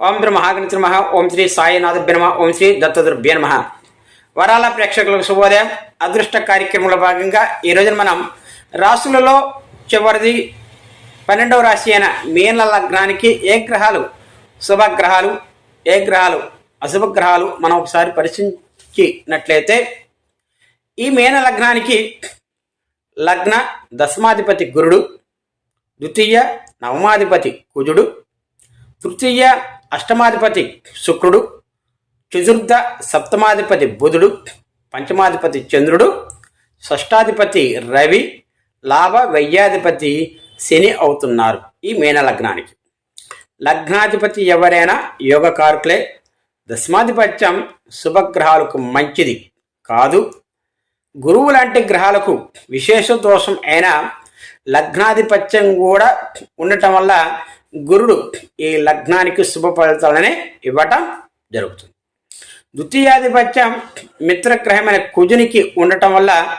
ఓం శ్రీ మహాగణిత నమ. ఓం శ్రీ సాయినాథభ్య నమ. ఓం శ్రీ దత్తదుర్భ్య నమ. వరాల ప్రేక్షకులకు శుభోదయం. అదృష్ట కార్యక్రమంలో భాగంగా ఈ రోజున మనం రాసులలో చివరిది పన్నెండవ రాశి అయిన మీన లగ్నానికి ఏ గ్రహాలు శుభగ్రహాలు ఏ గ్రహాలు అశుభ గ్రహాలు మనం ఒకసారి పరిశీలించినట్లయితే ఈ మీన లగ్నానికి లగ్న దశమాధిపతి గురుడు ద్వితీయ నవమాధిపతి కుజుడు తృతీయ అష్టమాధిపతి శుక్రుడు చతుర్థ సప్తమాధిపతి బుధుడు పంచమాధిపతి చంద్రుడు షష్టాధిపతి రవి లాభ వ్యయాధిపతి శని అవుతున్నారు ఈ మీన లగ్నానికి. లగ్నాధిపతి ఎవరైనా యోగకారుకులే దశమాధిపత్యం శుభగ్రహాలకు మంచిది కాదు. గురువు లాంటి గ్రహాలకు విశేష దోషం అయినా లగ్నాధిపత్యం కూడా ఉండటం వల్ల గురుడు ఈ లగ్నానికి శుభ ఫలితాలనే ఇవ్వటం జరుగుతుంది. ద్వితీయాధిపత్యం మిత్రగ్రహమైన కుజునికి ఉండటం వల్ల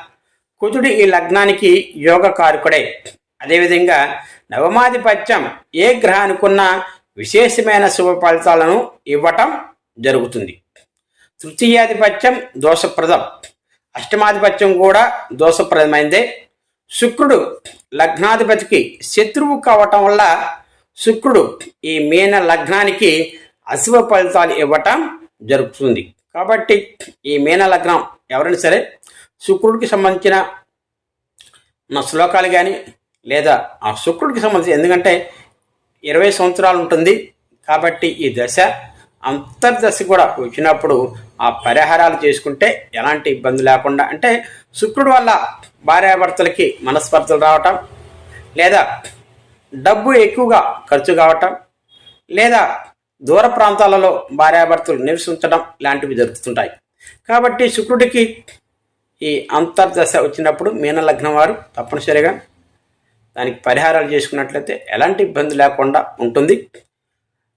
కుజుడు ఈ లగ్నానికి యోగకారకుడే. అదేవిధంగా నవమాధిపత్యం ఏ గ్రహానికున్న విశేషమైన శుభ ఫలితాలను ఇవ్వటం జరుగుతుంది. తృతీయాధిపత్యం దోషప్రదం. అష్టమాధిపత్యం కూడా దోషప్రదమైందే. శుక్రుడు లగ్నాధిపతికి శత్రువు కావటం వల్ల శుక్రుడు ఈ మీన లగ్నానికి అశుభ ఫలితాలు ఇవ్వటం జరుగుతుంది. కాబట్టి ఈ మీన లగ్నం ఎవరైనా సరే శుక్రుడికి సంబంధించిన నా శ్లోకాలు కానీ లేదా ఆ శుక్రుడికి సంబంధించి ఎందుకంటే ఇరవై సంవత్సరాలు ఉంటుంది కాబట్టి ఈ దశ అంతర్దశ కూడా వచ్చినప్పుడు ఆ పరిహారాలు చేసుకుంటే ఎలాంటి ఇబ్బంది లేకుండా అంటే శుక్రుడు వల్ల భార్యాభర్తలకి మనస్పర్ధలు రావటం లేదా డబ్బు ఎక్కువగా ఖర్చు కావటం లేదా దూర ప్రాంతాలలో భార్యాభర్తలు నివసించడం లాంటివి జరుగుతుంటాయి. కాబట్టి శుక్రుడికి ఈ అంతర్దశ వచ్చినప్పుడు మీనలగ్నం వారు తప్పనిసరిగా దానికి పరిహారాలు చేసుకున్నట్లయితే ఎలాంటి ఇబ్బంది లేకుండా ఉంటుంది.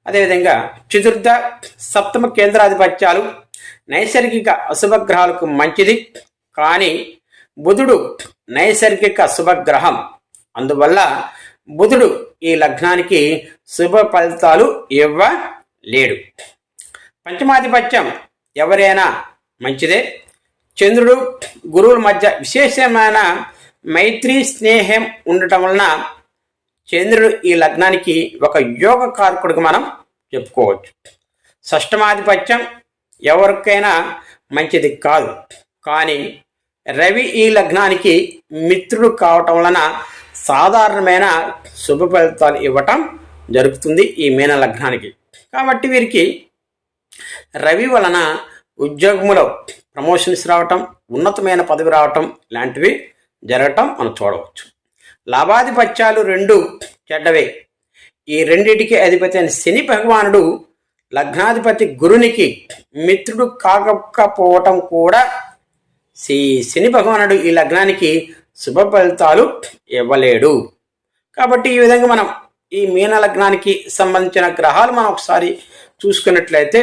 అదేవిధంగా చతుర్థ సప్తమ కేంద్రాధిపత్యాలు నైసర్గిక అశుభగ్రహాలకు మంచిది. కానీ బుధుడు నైసర్గిక శుభగ్రహం. అందువల్ల బుధుడు ఈ లగ్నానికి శుభ ఫలితాలు ఇవ్వలేడు. పంచమాధిపత్యం ఎవరైనా మంచిదే. చంద్రుడు గురువుల మధ్య విశేషమైన మైత్రి స్నేహం ఉండటం వలన చంద్రుడు ఈ లగ్నానికి ఒక యోగ కారకుడికి మనం చెప్పుకోవచ్చు. షష్టమాధిపత్యం ఎవరికైనా మంచిది కాదు. కానీ రవి ఈ లగ్నానికి మిత్రుడు కావటం వలన సాధారణమైన శుభ ఫలితాలు ఇవ్వటం జరుగుతుంది ఈ మీన లగ్నానికి. కాబట్టి వీరికి రవి వలన ఉద్యోగములో ప్రమోషన్స్ రావటం ఉన్నతమైన పదవి రావటం లాంటివి జరగటం మనం చూడవచ్చు. లాభాధిపత్యాలు రెండు చెడ్డవే. ఈ రెండిటికి అధిపతి అయిన శని భగవానుడు లగ్నాధిపతి గురునికి మిత్రుడు కాకపోవటం కూడా శ్రీ శని భగవానుడు ఈ లగ్నానికి శుభ ఫలితాలు ఇవ్వలేడు. కాబట్టి ఈ విధంగా మనం ఈ మీన లగ్నానికి సంబంధించిన గ్రహాలు మనం ఒకసారి చూసుకున్నట్లయితే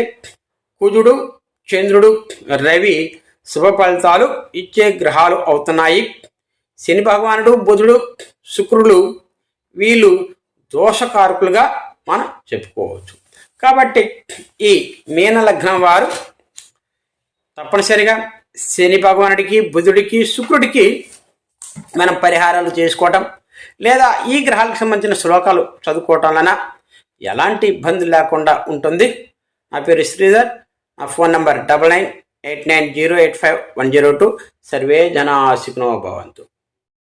కుజుడు చంద్రుడు రవి శుభ ఫలితాలు ఇచ్చే గ్రహాలు అవుతున్నాయి. శని భగవానుడు బుధుడు శుక్రుడు వీళ్ళు దోషకారకులుగా మనం చెప్పుకోవచ్చు. కాబట్టి ఈ మీన లగ్నం వారు తప్పనిసరిగా శని భగవానుడికి బుధుడికి శుక్రుడికి మనం పరిహారాలు చేసుకోవటం లేదా ఈ గ్రహాలకు సంబంధించిన శ్లోకాలు చదువుకోవటం వలన ఎలాంటి ఇబ్బంది లేకుండా ఉంటుంది. నా పేరు శ్రీధర్. నా phone number double nine eight nine zero eight five one zero two. Survey జనా భవంతు.